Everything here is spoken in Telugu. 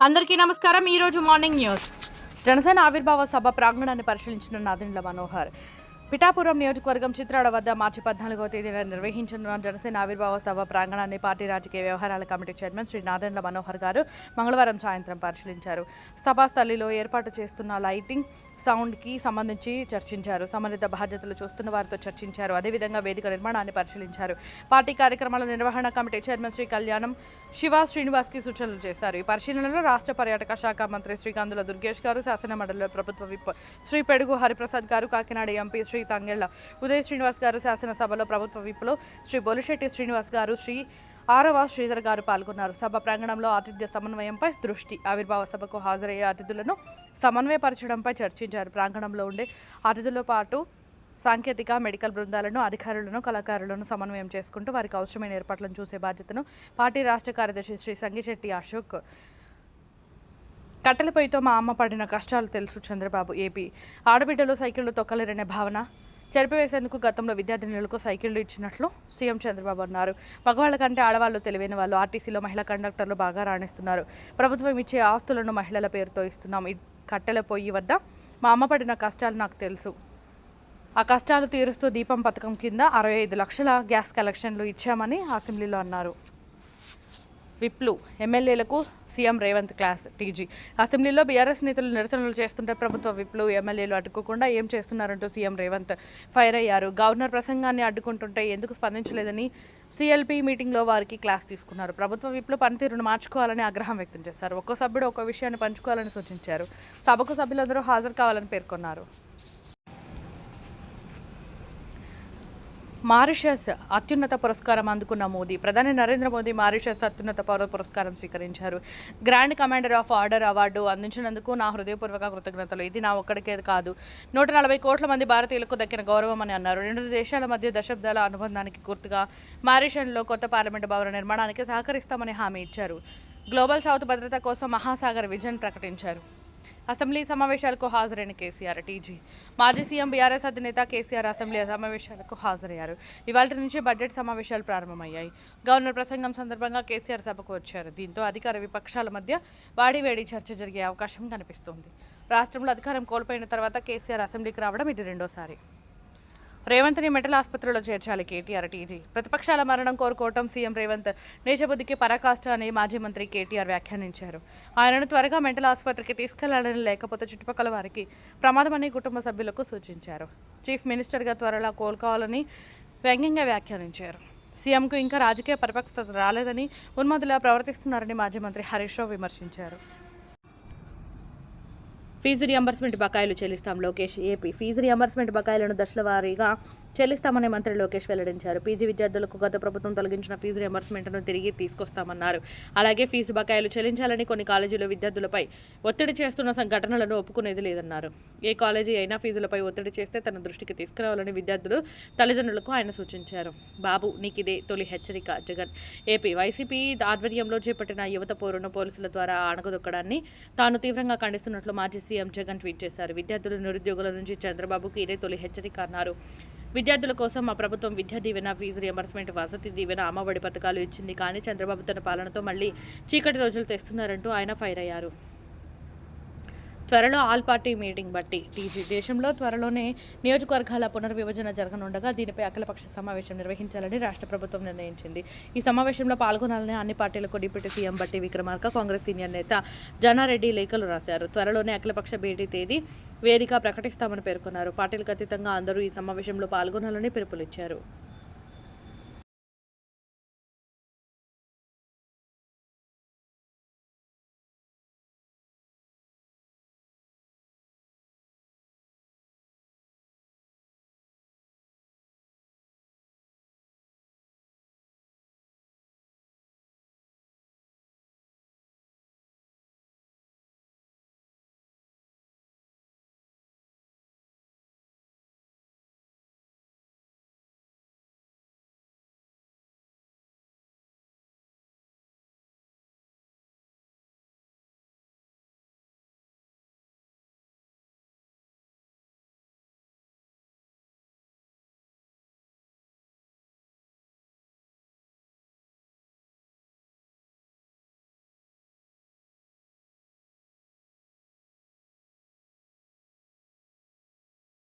అందరికీ నమస్కారం. ఈరోజు మార్నింగ్ న్యూస్. జనసేన ఆవిర్భావ సభ ప్రాంగణాన్ని పరిశీలించిన నాదెండ్ల మనోహర్. పిఠాపురం నియోజకవర్గం చిత్రాడ వద్ద మార్చి పద్నాలుగవ తేదీన నిర్వహించనున్న జనసేన ఆవిర్భావ సభ ప్రాంగణాన్ని పార్టీ రాజకీయ వ్యవహారాల కమిటీ చైర్మన్ శ్రీ నాదెండ్ల మనోహర్ గారు మంగళవారం సాయంత్రం పరిశీలించారు. సభాస్థలిలో ఏర్పాటు చేస్తున్న లైటింగ్ సౌండ్కి సంబంధించి చర్చించారు. సంబంధిత బాధ్యతలు చూస్తున్న వారితో చర్చించారు. అదేవిధంగా వేదిక నిర్మాణాన్ని పరిశీలించారు. పార్టీ కార్యక్రమాల నిర్వహణ కమిటీ చైర్మన్ శ్రీ కళ్యాణం శివ శ్రీనివాస్కి సూచనలు చేశారు. ఈ పరిశీలనలో రాష్ట్ర పర్యాటక శాఖ మంత్రి శ్రీ దుర్గేష్ గారు శాసనమండలిలో ప్రభుత్వ విప్ శ్రీ పెడుగు హరిప్రసాద్ గారు కాకినాడ ఎంపీ శ్రీ శ్రీ తంగెళ్ళ ఉదయ శ్రీనివాస్ గారు శాసనసభలో ప్రభుత్వ విప్లో శ్రీ బొలిశెట్టి శ్రీనివాస్ గారు శ్రీ ఆరవ శ్రీధర్ గారు పాల్గొన్నారు. సభ ప్రాంగణంలో ఆతిథ్య సమన్వయంపై దృష్టి ఆవిర్భావ సభకు హాజరయ్యే అతిథులను సమన్వయపరచడంపై చర్చించారు. ప్రాంగణంలో ఉండే అతిథులతో పాటు సాంకేతిక మెడికల్ బృందాలను అధికారులను కళాకారులను సమన్వయం చేసుకుంటూ వారికి అవసరమైన ఏర్పాట్లను చూసే బాధ్యతను పార్టీ రాష్ట్ర కార్యదర్శి శ్రీ సంగిశెట్టి అశోక్ కట్టెల పొయ్యితో మా అమ్మ పడిన కష్టాలు తెలుసు చంద్రబాబు ఏపీ. ఆడబిడ్డలు సైకిళ్ళు తొక్కలేరనే భావన చెరిపివేసేందుకు గతంలో విద్యార్థినులకు సైకిళ్ళు ఇచ్చినట్లు సీఎం చంద్రబాబు అన్నారు. మగవాళ్ళ కంటే ఆడవాళ్ళు తెలివైన వాళ్ళు ఆర్టీసీలో మహిళా కండక్టర్లు బాగా రాణిస్తున్నారు. ప్రభుత్వం ఇచ్చే ఆస్తులను మహిళల పేరుతో ఇస్తున్నాం. ఈ కట్టెల పొయ్యి వద్ద మా అమ్మ పడిన కష్టాలు నాకు తెలుసు. ఆ కష్టాలు తీరుస్తూ దీపం పథకం కింద అరవై ఐదు లక్షల గ్యాస్ కలెక్షన్లు ఇచ్చామని అసెంబ్లీలో అన్నారు. విప్లు ఎమ్మెల్యేలకు సీఎం రేవంత్ క్లాస్ టీజీ. అసెంబ్లీలో బీఆర్ఎస్ నేతలు నిరసనలు చేస్తుంటే ప్రభుత్వ విప్లు ఎమ్మెల్యేలు అడ్డుకోకుండా ఏం చేస్తున్నారంటూ సీఎం రేవంత్ ఫైర్ అయ్యారు. గవర్నర్ ప్రసంగాన్ని అడ్డుకుంటుంటే ఎందుకు స్పందించలేదని సీఎల్పీ మీటింగ్లో వారికి క్లాస్ తీసుకున్నారు. ప్రభుత్వ విప్లు పనితీరును మార్చుకోవాలని ఆగ్రహం వ్యక్తం చేశారు. ఒక్కో సభ్యుడు ఒక్కో విషయాన్ని పంచుకోవాలని సూచించారు. సభకు సభ్యులందరూ హాజరు కావాలని పేర్కొన్నారు. మారిషస్ అత్యున్నత పురస్కారం అందుకున్న మోదీ. ప్రధాని నరేంద్ర మోదీ మారిషస్ అత్యున్నత పౌర పురస్కారం స్వీకరించారు. Grand commander of order award అందించినందుకు నా హృదయపూర్వక కృతజ్ఞతలు. ఇది నా ఒక్కడికే కాదు. నూట నలభై కోట్ల మంది భారతీయులకు దక్కిన గౌరవం అని అన్నారు. రెండు దేశాల మధ్య దశాబ్దాల అనుబంధానికి గుర్తుగా మారిషన్లో కొత్త పార్లమెంటు భవన నిర్మాణానికి సహకరిస్తామని హామీ ఇచ్చారు. గ్లోబల్ సౌత్ భద్రత కోసం మహాసాగర్ విజన్ ప్రకటించారు. అసెంబ్లీ సమావేశాలకు హాజరైన కేసీఆర్ టీజీ మాజీ సీఎం బీఆర్ఎస్ అధినేత కేసీఆర్ అసెంబ్లీ సమావేశాలకు హాజరయ్యారు. ఇవాళ నుంచి బడ్జెట్ సమావేశాలు ప్రారంభమయ్యాయి. గవర్నర్ ప్రసంగం సందర్భంగా కేసీఆర్ సభకు వచ్చారు. దీంతో అధికార విపక్షాల మధ్య వాడివేడి చర్చ జరిగే అవకాశం కనిపిస్తోంది. రాష్ట్రంలో అధికారం కోల్పోయిన తర్వాత కేసీఆర్ అసెంబ్లీకి రావడం ఇది రెండోసారి. రేవంత్ని మెటల్ ఆసుపత్రిలో చేర్చాలి కేటీఆర్ టీజీ. ప్రతిపక్షాల మరణం కోరుకోవటం సీఎం రేవంత్ నీచబుద్ధికి పరాకాష్ట అని మాజీ మంత్రి కేటీఆర్ వ్యాఖ్యానించారు. ఆయనను త్వరగా మెంటల్ ఆసుపత్రికి తీసుకెళ్ళాలని లేకపోతే చుట్టుపక్కల వారికి ప్రమాదమని కుటుంబ సభ్యులకు సూచించారు. చీఫ్ మినిస్టర్గా త్వరలో కోలుకోవాలని వ్యంగ్యంగా వ్యాఖ్యానించారు. సీఎంకు ఇంకా రాజకీయ పరిపక్వత రాలేదని ఉన్మదిలా ప్రవర్తిస్తున్నారని మాజీ మంత్రి హరీష్ రావు విమర్శించారు. ఫీజు రియంబర్స్మెంట్ బకాయిలు చెల్లిస్తాం లోకేష్ ఏపీ. ఫీజు రియంబర్స్మెంట్ బకాయిలను దశల వారీగా చెల్లిస్తామని మంత్రి లోకేష్ వెల్లడించారు. పీజీ విద్యార్థులకు గత ప్రభుత్వం తొలగించిన ఫీజు రియంబర్స్మెంట్ను తిరిగి తీసుకొస్తామన్నారు. అలాగే ఫీజు బకాయిలు చెల్లించాలని కొన్ని కాలేజీలు విద్యార్థులపై ఒత్తిడి చేస్తున్న సంఘటనలను ఒప్పుకునేది లేదన్నారు. ఏ కాలేజీ అయినా ఫీజులపై ఒత్తిడి చేస్తే తన దృష్టికి తీసుకురావాలని విద్యార్థులు తల్లిదండ్రులకు ఆయన సూచించారు. బాబు నీకిదే తొలి హెచ్చరిక జగన్. ఏపీ వైసీపీ ఆధ్వర్యంలో చేపట్టిన యువత పోరును పోలీసుల ద్వారా అణగదొక్కడాన్ని తాను తీవ్రంగా ఖండిస్తున్నట్లు మాజీ సీఎం జగన్ ట్వీట్ చేశారు. విద్యార్థులు నిరుద్యోగుల నుంచి చంద్రబాబుకు ఇదే తొలి హెచ్చరిక అన్నారు. విద్యార్థుల కోసం మా ప్రభుత్వం విద్యా దీవెన ఫీజు రియంబర్స్మెంట్ వసతి దీవెన అమ్మఒడి పథకాలు ఇచ్చింది. కానీ చంద్రబాబు తన పాలనతో మళ్ళీ చీకటి రోజులు తెస్తున్నారంటూ ఆయన ఫైర్ అయ్యారు. త్వరలో all party meeting Bhatti TG దేశంలో త్వరలోనే నియోజకవర్గాల పునర్విభజన జరగనుండగా దీనిపై అఖిలపక్ష సమావేశం నిర్వహించాలని రాష్ట్ర ప్రభుత్వం నిర్ణయించింది. ఈ సమావేశంలో పాల్గొనాలని అన్ని పార్టీలకు డిప్యూటీ సీఎం బట్టి విక్రమార్క కాంగ్రెస్ సీనియర్ నేత జానారెడ్డి లేఖలు రాశారు. త్వరలోనే అఖిలపక్ష భేటీ తేదీ వేదిక ప్రకటిస్తామని పేర్కొన్నారు. పార్టీలకు అతీతంగా అందరూ ఈ సమావేశంలో పాల్గొనాలని పిలుపునిచ్చారు.